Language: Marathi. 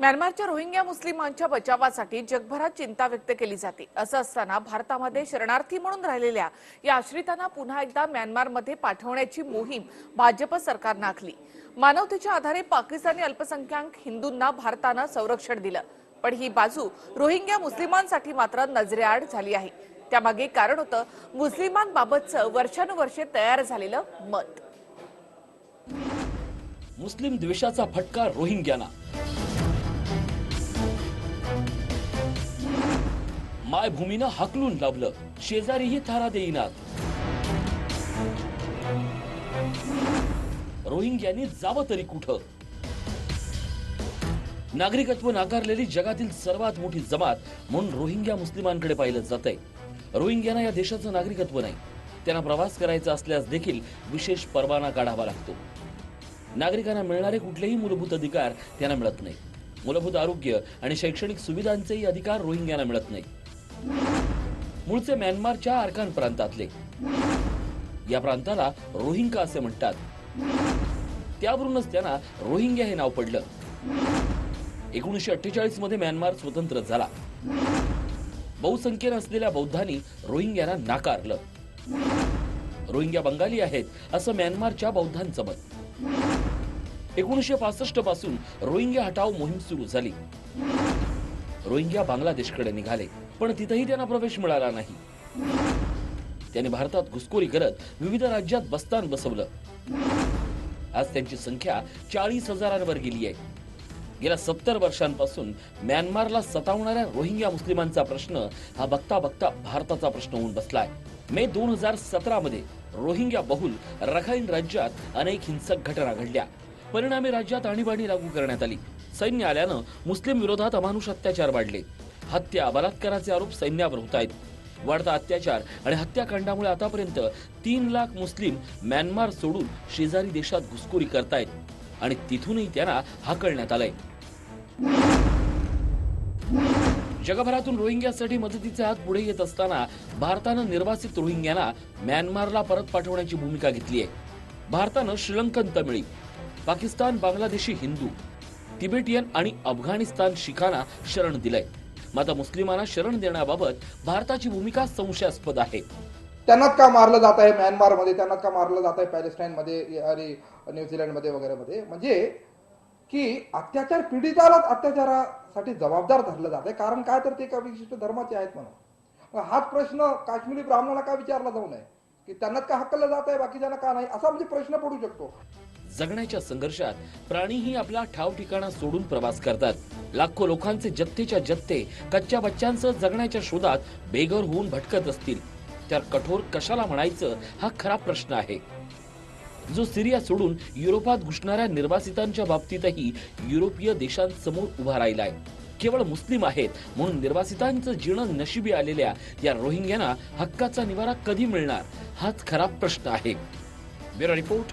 म्यानमारच्या रोहिंग्या मुस्लिमांच्या बचावासाठी जगभरात चिंता व्यक्त केली जाते. असं असताना भारतामध्ये शरणार्थी म्हणून राहिलेल्या या आश्रितांना पुन्हा एकदा म्यानमारमध्ये पाठवण्याची मोहीम भाजप सरकारनं आखली मानवतेच्या आधारे पाकिस्तानी अल्पसंख्याक हिंदूंना भारतानं संरक्षण दिलं. पण ही बाजू रोहिंग्या मुस्लिमांसाठी मात्र नजरेआड झाली आहे. त्यामागे कारण होतं मुस्लिमांबाबतचं वर्षानुवर्षे तयार झालेलं मत. मुस्लिम द्वेषाचा फटका रोहिंग्यांना. मायभूमीनं हाकलून लावलं शेजारीही थारा देईनात. रोहिंग्यांनी जावं तरी कुठं? नागरिकत्व नाकारलेली जगातील सर्वात मोठी जमात म्हणून रोहिंग्या मुस्लिमांकडे पाहिलं जात आहे रोहिंग्यांना या देशाचं नागरिकत्व नाही. त्यांना प्रवास करायचा असल्यास देखील विशेष परवाना काढावा लागतो. नागरिकांना मिळणारे कुठलेही मूलभूत अधिकार त्यांना मिळत नाही. मूलभूत आरोग्य आणि शैक्षणिक सुविधांचेही अधिकार रोहिंग्यांना मिळत नाही. मूळचे म्यानमारच्या आरकान प्रांतातले. या प्रांताला रोहिंगा असे म्हणतात. त्यावरूनच त्यांना रोहिंग्या हे नाव पडलं. एकोणीसशे अठ्ठेचाळीसमध्ये म्यानमार स्वतंत्र झाला. बहुसंख्येनं असलेल्या बौद्धांनी रोहिंग्यांना नाकारलं. रोहिंग्या बंगाली आहेत असं म्यानमारच्या बौद्धांचं मत. एकोणीसशे पासष्टपासून रोहिंग्या हटाव मोहीम सुरू झाली. रोहिंग्या बांगलादेशकडे निघाले पण तिथेही त्यांना प्रवेश मिळाला नाही. त्यांनी भारतात घुसखोरी करत विविध राज्यात बस्तान बसवलं. आज त्यांची संख्या चाळीस हजारांवर गेली आहे. गेल्या सत्तर वर्षांपासून म्यानमारला सतावणाऱ्या रोहिंग्या मुस्लिमांचा प्रश्न हा बघता बघता भारताचा प्रश्न होऊन बसलाय. मे दोन हजार सतरा मध्ये रोहिंग्या बहुल रखाईन राज्यात अनेक हिंसक घटना घडल्या. परिणामी राज्यात आणीबाणी लागू करण्यात आली. सैन्य आल्यानं मुस्लिम विरोधात अमानुष अत्याचार वाढले. हत्या बलात्काराचे आरोप सैन्यावर होत आहेत. वाढता अत्याचार आणि हत्याकांडामुळे आतापर्यंत तीन लाख मुस्लिम म्यानमार सोडून शेजारी देशात घुसखोरी करतायत आणि तिथूनही त्यांना हाकलण्यात आलंय. जगभरातून रोहिंग्यासाठी मदतीचे हात पुढे येत असताना भारतानं निर्वासित रोहिंग्यांना म्यानमारला परत पाठवण्याची भूमिका घेतली आहे भारतानं श्रीलंकन तमिळी पाकिस्तान बांगलादेशी हिंदू तिबेटियन आणि अफगाणिस्तान शिखांना शरण दिलंय. मात्र मुस्लिमांना शरण देण्याबाबत भारताची भूमिका संशयास्पद आहे. त्यांनाच का मारलं जात आहे म्यानमारमध्ये? त्यांनाच का मारलं जात आहे पॅलेस्टाईनमध्ये आणि न्यूझीलंडमध्ये वगैरे मध्ये म्हणजे की अत्याचार पीडितालाच अत्याचारासाठी जबाबदार धरलं जात आहे. कारण काय तर ते एका विशिष्ट धर्माचे आहेत म्हणून. हाच प्रश्न काश्मीरी ब्राह्मणाला का विचारला जाऊ नये? की त्यांनाच का हक्कलं जात आहे? बाकीच्यांना का नाही? असा म्हणजे प्रश्न पडू शकतो. जगण्याच्या संघर्षात प्राणीही आपला ठाव ठिकाणा सोडून प्रवास करतात. लाखो लोकांचे जत्थेच्या जत्ते कच्च्या बच्चांसह जगण्याच्या शोधात बेघर होऊन भटकत असतील. तर कठोर कशाला म्हणायचं हा खरा प्रश्न आहे. जो सिरिया सोडून युरोपात घुसणाऱ्या निर्वासितांच्या बाबतीतही युरोपीय देशांसमोर उभा राहिलाय. केवळ मुस्लिम आहेत म्हणून निर्वासितांचं जीर्ण नशिबी आलेल्या या रोहिंग्यांना हक्काचा निवारा कधी मिळणार हाच खरा प्रश्न आहे. Bureau report